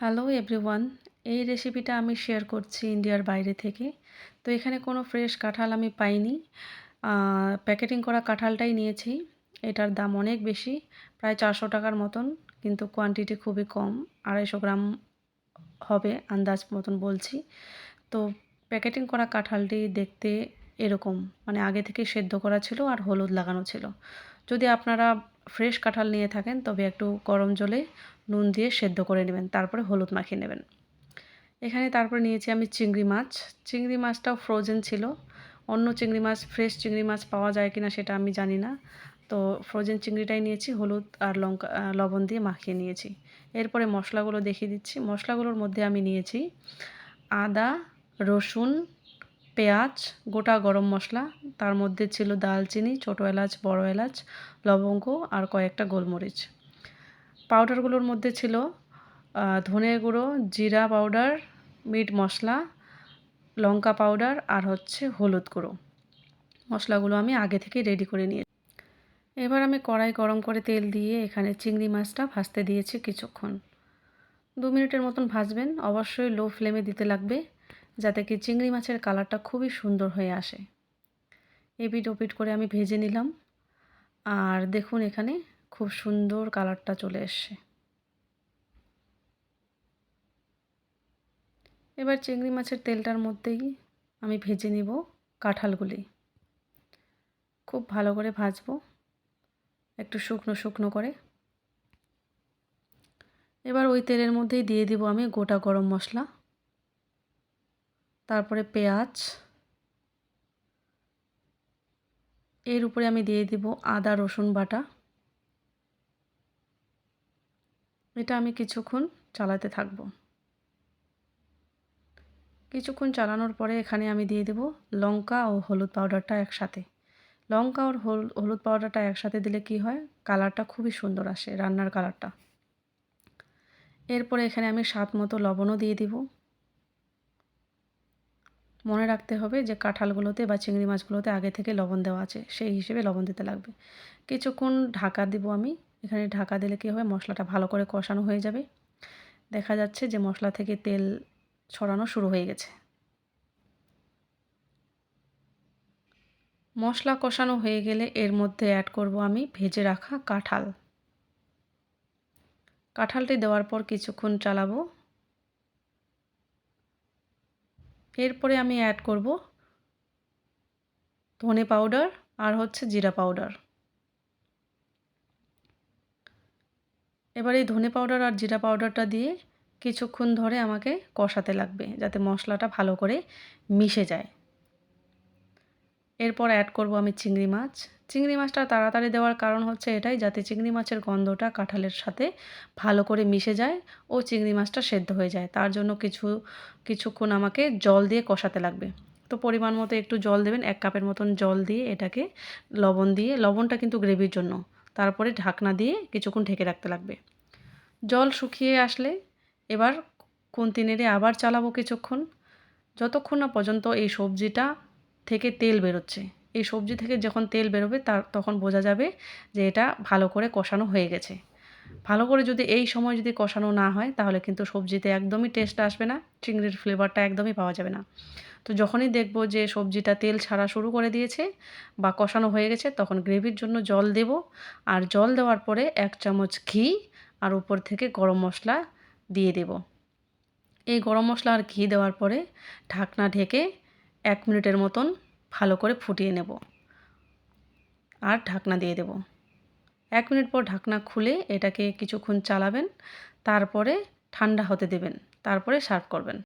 Hello everyone এই রেসিপিটা আমি শেয়ার করছি ইন্ডিয়ার বাইরে থেকে। তো এখানে কোনো ফ্রেশ কাঁঠাল আমি পাইনি। প্যাকেটিং করা কাঁঠালটাই নিয়েছি। এটার দাম অনেক বেশি, প্রায় চারশো টাকার মতন, কিন্তু কোয়ান্টিটি খুবই কম। আড়াইশো গ্রাম হবে আন্দাজ মতন বলছি। তো প্যাকেটিং করা কাঁঠালটি দেখতে এরকম মানে আগে থেকে সেদ্ধ করা ছিল আর হলুদ লাগানো ছিল। যদি আপনারা ফ্রেশ কাঁঠাল নিয়ে থাকেন, তবে একটু গরম জলে নুন দিয়ে সেদ্ধ করে নেবেন, তারপরে হলুদ মাখিয়ে নেবেন। এখানে তারপরে নিয়েছি আমি চিংড়ি মাছ। চিংড়ি মাছটাও ফ্রোজেন ছিল। অন্য চিংড়ি মাছ ফ্রেশ চিংড়ি মাছ পাওয়া যায় কিনা সেটা আমি জানি না। তো ফ্রোজেন চিংড়িটাই নিয়েছি, হলুদ আর লঙ্কা লবণ দিয়ে মাখিয়ে নিয়েছি। এরপরে মশলাগুলো দেখিয়ে দিচ্ছি। মশলাগুলোর মধ্যে আমি নিয়েছি আদা, রসুন, পেঁয়াজ, গোটা গরম মশলা। তার মধ্যে ছিল দালচিনি, ছোটো এলাচ, বড় এলাচ, লবঙ্গ আর কয়েকটা গোলমরিচ। পাউডারগুলোর মধ্যে ছিল ধনে গুঁড়ো, জিরা পাউডার মিট মশলা, লঙ্কা পাউডার আর হচ্ছে হলুদ গুঁড়ো। মশলাগুলো আমি আগে থেকেই রেডি করে নিয়ে এবার আমি কড়াই গরম করে তেল দিয়ে এখানে চিংড়ি মাছটা ভাজতে দিয়েছি কিছুক্ষণ। দু মিনিটের মতন ভাজবেন, অবশ্যই লো ফ্লেমে দিতে লাগবে, যাতে কি চিংড়ি মাছের কালারটা খুবই সুন্দর হয়ে আসে। এপিট ওপিট করে আমি ভেজে নিলাম। আর দেখুন এখানে খুব সুন্দর কালারটা চলে এসছে। এবার চিংড়ি মাছের তেলটার মধ্যেই আমি ভেজে নিব কাঁঠালগুলি। খুব ভালো করে ভাজবো, একটু শুকনো শুকনো করে। এবার ওই তেলের মধ্যেই দিয়ে দিব আমি গোটা গরম মশলা। তারপরে পেঁয়াজ। এর উপরে আমি দিয়ে দিব আদা রসুন বাটা। এটা আমি কিছুক্ষণ চালাতে থাকব। কিছুক্ষণ চালানোর পরে এখানে আমি দিয়ে দেব লঙ্কা ও হলুদ পাউডারটা একসাথে। লঙ্কা আর হলুদ পাউডারটা একসাথে দিলে কি হয়? কালারটা খুবই সুন্দর আসে, রান্নার কালারটা। এরপরে এখানে আমি স্বাদ মতো লবণও দিয়ে দিব। মনে রাখতে হবে যে কাঁঠালগুলোতে বা চিংড়ি মাছগুলোতে আগে থেকে লবণ দেওয়া আছে, সেই হিসেবে লবণ দিতে লাগবে। কিছুক্ষণ ঢাকা দিব আমি। এখানে ঢাকা দিলে কী হবে? মশলাটা ভালো করে কষানো হয়ে যাবে। দেখা যাচ্ছে যে মশলা থেকে তেল ছড়ানো শুরু হয়ে গেছে। মশলা কষানো হয়ে গেলে এর মধ্যে অ্যাড করব আমি ভেজে রাখা কাঁঠাল। কাঁঠালটি দেওয়ার পর কিছুক্ষণ চালাবো। এরপরে আমি অ্যাড করব ধনে পাউডার আর হচ্ছে জিরা পাউডার এবার এই ধনে পাউডার আর জিরা পাউডারটা দিয়ে কিছুক্ষণ ধরে আমাকে কষাতে লাগবে, যাতে মশলাটা ভালো করে মিশে যায়। এরপর অ্যাড করব আমি চিংড়ি মাছ। চিংড়ি মাছটা তাড়াতাড়ি দেওয়ার কারণ হচ্ছে এটাই, যাতে চিংড়ি মাছের গন্ধটা কাঁঠালের সাথে ভালো করে মিশে যায় ও চিংড়ি মাছটা সেদ্ধ হয়ে যায়। তার জন্য কিছু, কিছুক্ষণ আমাকে জল দিয়ে কষাতে লাগবে। তো পরিমাণ মতো একটু জল দেবেন, এক কাপের মতন জল দিয়ে এটাকে লবণ দিয়ে, লবণটা কিন্তু গ্রেভির জন্য। তারপরে ঢাকনা দিয়ে কিছুক্ষণ ঢেকে রাখতে লাগবে। জল শুকিয়ে আসলে এবার খুন্তি নেড়ে আবার চালাবো কিছুক্ষণ। যতক্ষণ না পর্যন্ত এই সবজিটা থেকে তেল বেরোচ্ছে। এই সবজি থেকে যখন তেল বেরোবে তার, তখন বোঝা যাবে যে এটা ভালো করে কষানো হয়ে গেছে। ভালো করে যদি এই সময় যদি কষানো না হয়, তাহলে কিন্তু সবজিতে একদমই টেস্ট আসবে না, চিংড়ির ফ্লেভারটা একদমই পাওয়া যাবে না। তো যখনই দেখব যে সবজিটা তেল ছাড়া শুরু করে দিয়েছে বা কষানো হয়ে গেছে, তখন গ্রেভির জন্য জল দেব। আর জল দেওয়ার পরে এক চামচ ঘি আর উপর থেকে গরম মশলা দিয়ে দেব। এই গরম মশলা আর ঘি দেওয়ার পরে ঢাকনা ঢেকে এক মিনিটের মতন ভালো করে ফুটিয়ে নেব। আর ঢাকনা দিয়ে দেব। এক মিনিট পর ঢাকনা খুলে এটাকে কিছুক্ষণ চালাবেন, তারপরে ঠান্ডা হতে দেবেন, তারপরে সার্ভ করবেন।